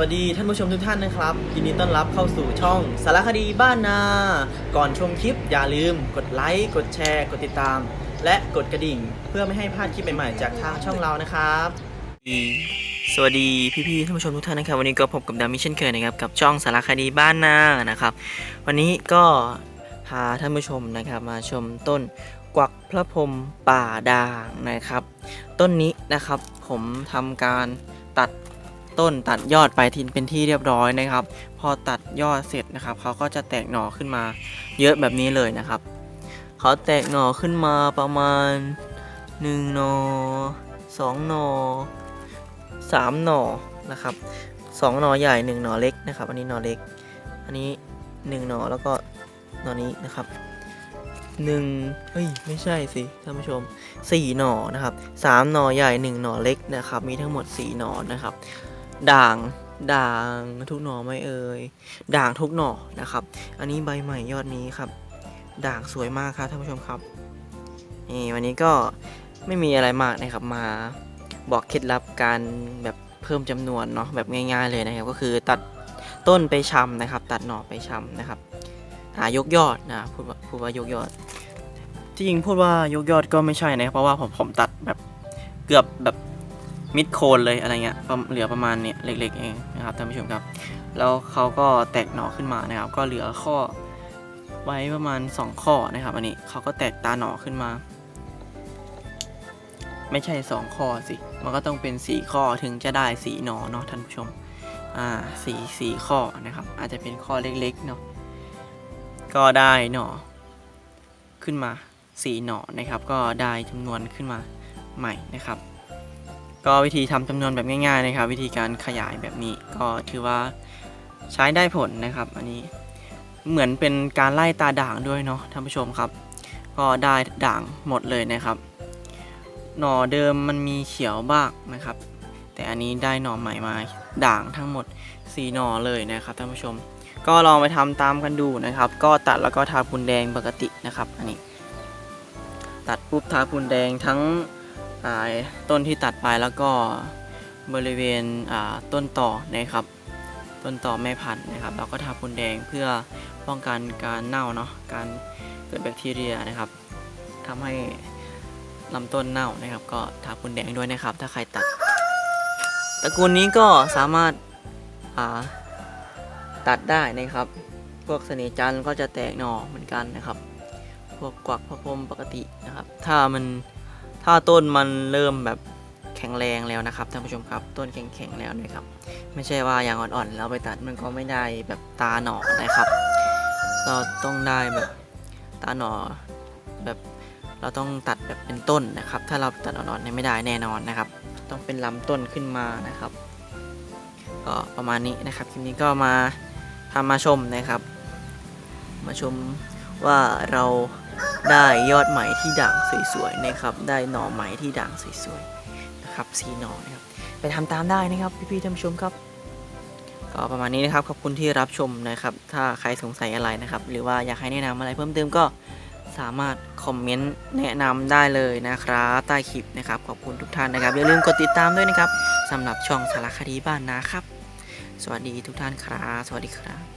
วัสดีท่านผู้ชมทุกท่านนะครับยินดีต้อนรับเข้าสู่ช่องสารคดีบ้านนา ก่อนชมคลิปอย่าลืม กดไลค์กดแชร์ กดติดตาม และกดกระดิ่ง เพื่อไม่ให้พลาดคลิปใหม่ๆจากทางช่องเรานะครับ สวัสดีพี่ๆท่านผู้ชมทุกท่านนะครับ วันนี้ก็พบกับดามิเช่นเคยนะครับกับช่องสารคดีบ้านนานะครับ วันนี้ก็พาท่านผู้ชมนะครับมาชมต้นกวักพระพรหมป่าด่างนะครับ ต้นนี้นะครับผมทำการตัด ต้นตัดยอดไปทินเป็นที่เรียบร้อยนะครับ พอตัดยอดเสร็จนะครับเขาก็จะแตกหน่อขึ้นมาเยอะแบบนี้เลยนะครับเขาแตกหน่อขึ้นมาประมาณ1หน่อ2หน่อ3หน่อนะครับสองหน่อใหญ่ 1 หน่อเล็กนะครับ อันนี้หน่อเล็ก อันนี้ 1 หน่อแล้วก็หน่อนี้นะครับหนึ่งเฮ้ยไม่ใช่สิท่านผู้ชม 4 หน่อนะครับ3หน่อใหญ่ 1 หน่อเล็กนะครับ มีทั้งหมด 4 หน่อนะครับ ด่าง ด่างทุกหน่อไม่เอ่ย ด่างทุกหน่อนะครับ อันนี้ใบใหม่ยอดนี้ครับ ด่างสวยมากครับท่านผู้ชมครับ นี่วันนี้ก็ไม่มีอะไรมากนะครับ มาบอกเคล็ดลับการแบบเพิ่มจำนวนเนาะแบบง่ายๆเลยนะครับ ก็คือตัดต้นไปชำนะครับ ตัดหน่อไปชำนะครับ หายกยอดนะพูดว่าพูดว่ายกยอดที่จริงพูดว่ายกยอดก็ไม่ใช่นะครับเพราะว่าผมผมตัดแบบเกือบแบบ มิดโคนเลยอะไรเงี้ยเหลือประมาณเนี้ยเล็กๆเองนะครับท่านผู้ชมครับ แล้วเขาก็แตกหน่อขึ้นมานะครับ ก็เหลือข้อไว้ประมาณ 2 ข้อนะครับ อันนี้เขาก็แตกตาหน่อขึ้นมา ไม่ใช่ 2 ข้อสิ มันก็ต้องเป็น 4 ข้อถึงจะได้สีหนอเนาะท่านผู้ชม อ่าสีสี่ข้อนะครับ อาจจะเป็นข้อเล็กๆเนาะก็ได้หนอขึ้นมาสีหนอนะครับ ก็ได้จำนวนขึ้นมาใหม่นะครับ ก็วิธีทำจำนวนแบบง่าย ๆนะครับ วิธีการขยายแบบนี้ก็ถือว่าใช้ได้ผลนะครับ อันนี้เหมือนเป็นการไล่ตาด่างด้วยเนาะท่านผู้ชมครับ ก็ได้ด่างหมดเลยนะครับ หน่อเดิมมันมีเขียวบ้างนะครับ แต่อันนี้ได้หน่อใหม่มาด่างทั้งหมด4หน่อเลยนะครับท่านผู้ชม ก็ลองไปทำตามกันดูนะครับ ก็ตัดแล้วก็ทาปูนแดงปกตินะครับ อันนี้ ตัดปุ๊บทาปูนแดงทั้ง ต้นที่ตัดไปแล้วก็บริเวณต้นต่อนะครับ ต้นต่อแม่พันธุ์นะครับแล้วก็ทาปูนแดงเพื่อป้องกันการเน่าเนาะการเกิดแบคทีเรียนะครับทำให้ลำต้นเน่านะครับ ก็ทาปูนแดงด้วยนะครับ ถ้าใครตัดตระกูลนี้ก็สามารถาตัดได้นะครับ พวกเสน่จันก็จะแตกหน่อเหมือนกันนะครับ พวกกวักพระพรมปกตินะครับ ถ้ามัน ถ้าต้นมันเริ่มแบบแข็งแรงแล้วนะครับท่านผู้ชมครับ ต้นแข็งๆแล้วนะครับ ไม่ใช่ว่าอย่างอ่อนๆแล้วไปตัดมันก็ไม่ได้แบบตาหนอนะครับ เราต้องได้แบบตาหนอแบบเราต้องตัดแบบเป็นต้นนะครับ ถ้าเราตัดอ่อนๆเนี่ยไม่ได้แน่นอนนะครับ ต้องเป็นลำต้นขึ้นมานะครับ ก็ประมาณนี้นะครับคลิปนี้ก็มาพามาชมนะครับ มาชม ว่าเราได้ยอดไหมที่ด่างสวยๆนะครับ ได้หน่อไหมที่ด่างสวยๆนะครับสีหน่อนะครับ ไปทำตามได้นะครับพี่ๆท่านผู้ชมครับก็ประมาณนี้นะครับขอบคุณที่รับชมนะครับ ถ้าใครสงสัยอะไรนะครับ หรือว่าอยากให้แนะนำอะไรเพิ่มเติมก็สามารถคอมเมนต์แนะนำได้เลยนะครับใต้คลิปนะครับ ขอบคุณทุกท่านนะครับอย่าลืมกดติดตามด้วยนะครับสำหรับช่องสารคดีบ้านนาครับ สวัสดีทุกท่านครับสวัสดีครับ